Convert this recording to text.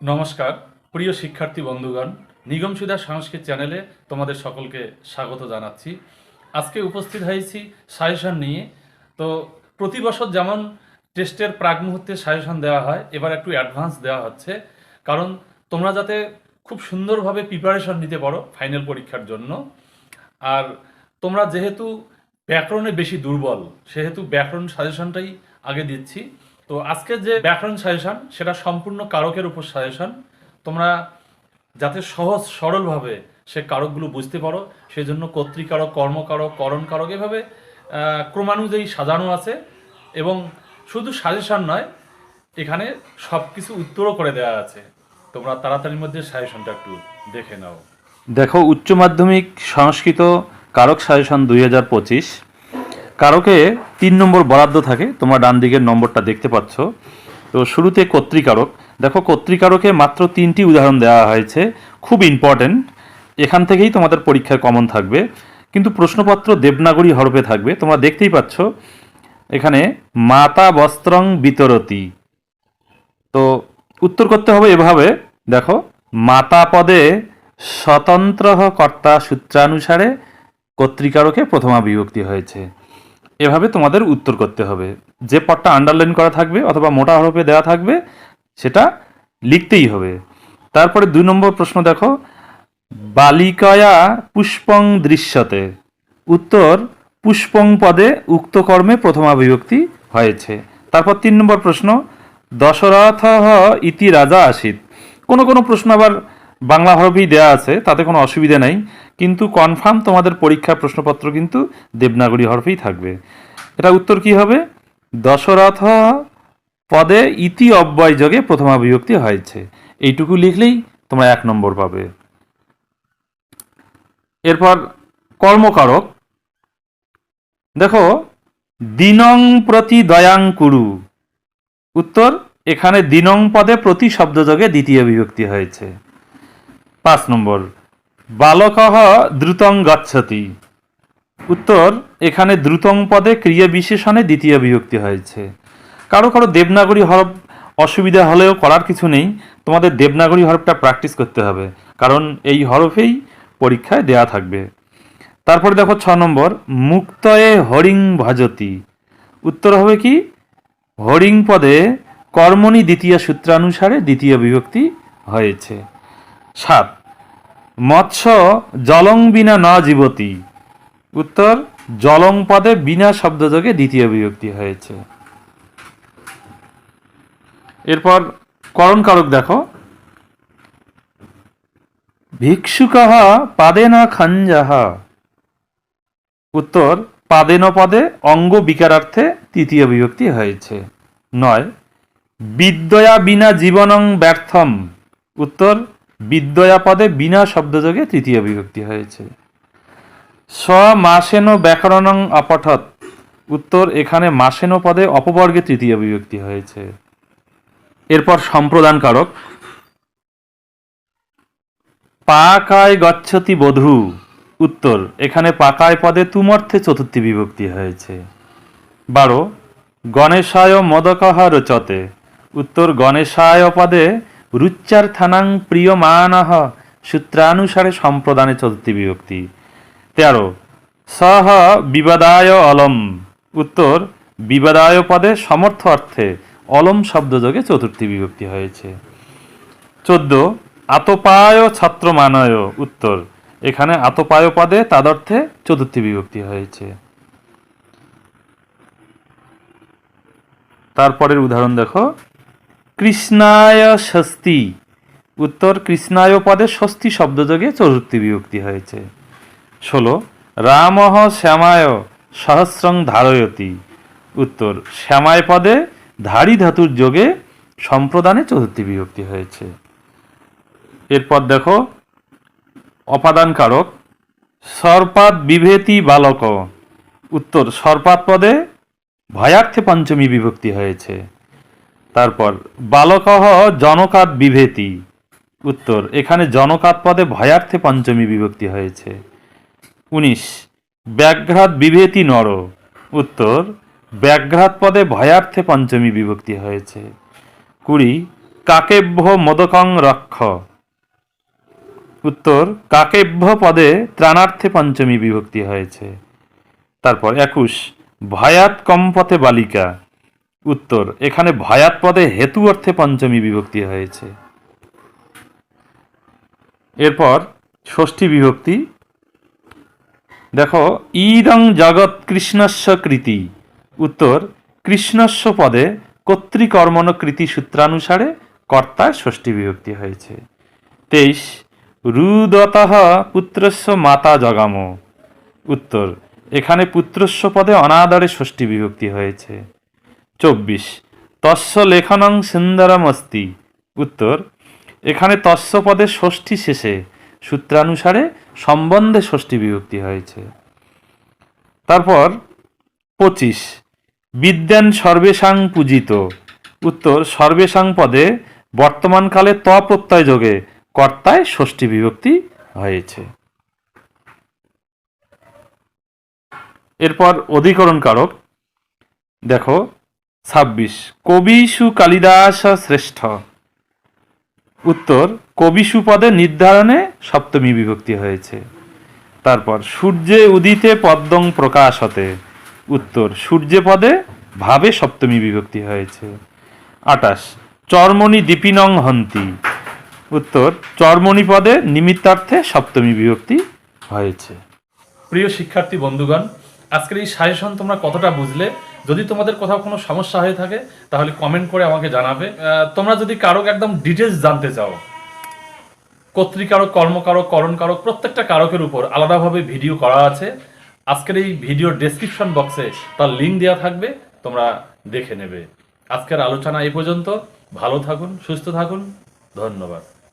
নমস্কার, প্রিয় শিক্ষার্থী বন্ধুগণ, নিগম সুধা সংস্কৃত চ্যানেলে তোমাদের সকলকে স্বাগত জানাচ্ছি। আজকে উপস্থিত হয়েছি সাজেশন নিয়ে। তো প্রতি বছর যেমন টেস্টের প্রাক মুহূর্তে সাজেশন দেওয়া হয়, এবার একটু অ্যাডভান্স দেওয়া হচ্ছে। কারণ তোমরা যাতে খুব সুন্দরভাবে প্রিপারেশন নিতে পারো ফাইনাল পরীক্ষার জন্য। আর তোমরা যেহেতু ব্যাকরণে বেশি দুর্বল, সেহেতু ব্যাকরণ সাজেশনটাই আগে দিচ্ছি। তো আজকে যে ব্যাকরণ সাজেশন, সেটা সম্পূর্ণ কারকের উপর সাজেশন। তোমরা যাতে সহজ, সরলভাবে সে কারকগুলো বুঝতে পারো সেই জন্য কর্তৃকারক, কর্মকারক, করণকারক, এভাবে ক্রমানুযায়ী সাজানো আছে। এবং শুধু সাজেশন নয়, এখানে সব কিছু উত্তরও করে দেওয়া আছে। তোমরা তাড়াতাড়ির মধ্যে সাজেশনটা একটু দেখে নাও। দেখো, উচ্চ মাধ্যমিক সংস্কৃত কারক সাজেশন দুই হাজার পঁচিশ। কারকে তিন নম্বর বরাদ্দ থাকে, তোমরা ডান দিকের নম্বরটা দেখতে পাচ্ছ। তো শুরুতে কর্তৃকারক। দেখো, কর্তৃকারকে মাত্র তিনটি উদাহরণ দেওয়া হয়েছে, খুব ইম্পর্ট্যান্ট এখান থেকেই তোমাদের পরীক্ষায় কমন থাকবে। কিন্তু প্রশ্নপত্র দেবনাগরী হরফে থাকবে। তোমরা দেখতেই পাচ্ছ, এখানে মাতা বস্ত্রং বিতরতি। তো উত্তর করতে হবে এভাবে, দেখো, মাতা পদে স্বতন্ত্র কর্তা সূত্রানুসারে কর্তৃকারকে প্রথমা বিভক্তি হয়েছে। এভাবে তোমাদের উত্তর করতে হবে। যে পদটা আন্ডারলাইন করা থাকবে অথবা মোটা হরফে দেওয়া থাকবে, সেটা লিখতেই হবে। তারপরে দুই নম্বর প্রশ্ন দেখো। বালিকায়া পুষ্পং দৃশ্যতে। উত্তর, পুষ্পং পদে উক্ত কর্মে প্রথমা বিভক্তি হয়েছে। তারপর তিন নম্বর প্রশ্ন। দশরথ ইতি রাজা আসিত। কোনো কোনো প্রশ্ন আবার বাংলা হরফেই দেওয়া আছে, তাতে কোনো অসুবিধা নেই। কিন্তু কনফার্ম তোমাদের পরীক্ষার প্রশ্নপত্র কিন্তু দেবনাগরী হরফেই থাকবে। এটা উত্তর কি হবে? দশরথ পদে ইতি অব্যয় যোগে প্রথমা বিভক্তি হয়েছে। এইটুকু লিখলেই তোমরা এক নম্বর পাবে। এরপর কর্মকারক, দেখো, দিনং প্রতি দয়াং কুরু। উত্তর, এখানে দিনং পদে প্রতি শব্দযোগে দ্বিতীয় বিভক্তি হয়েছে। পাঁচ নম্বর। বালকহ দ্রুতং গচ্ছতি। উত্তর, এখানে দ্রুতং পদে ক্রিয়া বিশেষণে দ্বিতীয় বিভক্তি হয়েছে। কারও কারও দেবনাগরী হরফ অসুবিধা হলেও করার কিছু নেই, তোমাদের দেবনাগরী হরফটা প্র্যাকটিস করতে হবে, কারণ এই হরফেই পরীক্ষায় দেয়া থাকবে। তারপরে দেখো ছ নম্বর, মুক্তয়ে হরিং ভজতি। উত্তর হবে কি? হরিং পদে কর্মণি দ্বিতীয় সূত্রানুসারে দ্বিতীয় বিভক্তি হয়েছে। সাত মৎস্য জলং বিনা ন জীবতি। উত্তর, জলং পদে বিনা শব্দযোগে দ্বিতীয় বিভক্তি হয়েছে। এরপর করণকারক দেখো। ভিক্ষুক না খঞ্জহ উত্তর পাদেন পদে অঙ্গ বিকারার্থে তৃতীয় বিভক্তি হয়েছে। নয় বিদ্যয়া বিনা জীবনং ব্যর্থম। উত্তর বিদ্যয়া পদে বিনা শব্দযোগে তৃতীয় বিভক্তি হয়েছে। স মাসেন ব্যাকরণং অপঠৎ। উত্তর, এখানে মাসেন পদে অপবর্গে তৃতীয় বিভক্তি হয়েছে। এরপর সম্প্রদান কারক পাকায় গচ্ছতি বধূ। উত্তর, এখানে পাকায় পদে তুমর্থে চতুর্থী বিভক্তি হয়েছে। বারো, গণেশায় মদকহ রচতে। উত্তর, গণেশায় পদে রুচ্চার থানাং প্রিয় মানহ সূত্রানুসারে সম্প্রদানে চতুর্থী বিভক্তি। তেরো সহ বিবাদায় অলম। উত্তর, বিবাদায় পদে সমর্থ অর্থে অলম শব্দযোগে চতুর্থী বিভক্তি হয়েছে। চোদ্দ, আতপায় ছাত্রমানয়। উত্তর, এখানে আতপায় পদে তাদর্থে চতুর্থী বিভক্তি হয়েছে। তারপরের উদাহরণ দেখো। কৃষ্ণায় ষষ্ঠী উত্তর কৃষ্ণায় পদে ষষ্ঠী শব্দযোগে চতুর্থী বিভক্তি হয়েছে। ষোলো রামহ শ্যামায় সহস্রং ধারয়তি। উত্তর শ্যামায় পদে ধারী ধাতুর যোগে সম্প্রদানে চতুর্থী বিভক্তি হয়েছে। এরপর দেখো অপাদান কারক সর্পাত বিভেতি বালক উত্তর সর্পাত পদে ভয়ার্থে পঞ্চমী বিভক্তি হয়েছে। তারপর বালকহ জনকাত বিভেতি। উত্তর, এখানে জনকাত পদে ভয়ার্থে পঞ্চমী বিভক্তি হয়েছে। উনিশ ব্যাঘ্রাত বিভেতি নর। উত্তর ব্যাঘ্রাত পদে ভয়ার্থে পঞ্চমী বিভক্তি হয়েছে। কুড়ি, কাকেভ্য মোদকং রক্ষ। উত্তর, কাকেভ্য পদে ত্রাণার্থে পঞ্চমী বিভক্তি হয়েছে। তারপর, একুশ ভয়াত কম্পথে বালিকা। উত্তর, এখানে ভয়াত পদে হেতু অর্থে পঞ্চমী বিভক্তি হয়েছে। এরপর, ষষ্ঠী বিভক্তি। দেখো, ইদং জগৎ কৃষ্ণস্য কৃতি। উত্তর কৃষ্ণস্য পদে কর্তৃকর্মণ কৃতি সূত্রানুসারে কর্তার ষষ্ঠী বিভক্তি হয়েছে। তেইশ, রুদত পুত্রস্য মাতা জগাম। উত্তর, এখানে পুত্রস্য পদে অনাদরে ষষ্ঠী বিভক্তি হয়েছে। চব্বিশ। তস্য লেখনং সুন্দরমস্তি। উত্তর, এখানে তস্য পদে ষষ্ঠী শেষে, সূত্রানুসারে সম্বন্ধে ষষ্ঠী বিভক্তি হয়েছে। তারপর, পঁচিশ, বিদ্যান সর্বেশাং পূজিত। উত্তর, সর্বেশাং পদে বর্তমানকালে ত প্রত্যয় যোগে কর্তায় ষষ্ঠী বিভক্তি হয়েছে। এরপর অধিকরণ কারক দেখো ছাব্বিশ কবিষু কালিদাস শ্রেষ্ঠ। উত্তর কবিষু পদে নির্ধারণে সপ্তমী বিভক্তি হয়েছে। তারপর, সূর্যে উদিতে পদ্মং প্রকাশতে। উত্তর, সূর্যে পদে ভাবে সপ্তমী বিভক্তি হয়েছে। আটাশ চর্মণি দীপিনং হন্তি। উত্তর, চর্মণি পদে নিমিত্তার্থে সপ্তমী বিভক্তি হয়েছে। প্রিয় শিক্ষার্থী বন্ধুগণ, আজকের এই সাজেশন তোমরা কতটা বুঝলে? যদি তোমাদের কোথাও কোনো সমস্যা হয়ে থাকে, তাহলে কমেন্ট করে আমাকে জানাবে। তোমরা যদি কারও একদম ডিটেলস জানতে চাও, কর্তৃকারক, কর্মকারক, করণকারক, প্রত্যেকটা কারকের উপর আলাদাভাবে ভিডিও করা আছে। আজকের এই ভিডিও ডেসক্রিপশন বক্সে তার লিঙ্ক দেওয়া থাকবে, তোমরা দেখে নেবে। আজকের আলোচনা এই পর্যন্ত। ভালো থাকুন, সুস্থ থাকুন। ধন্যবাদ।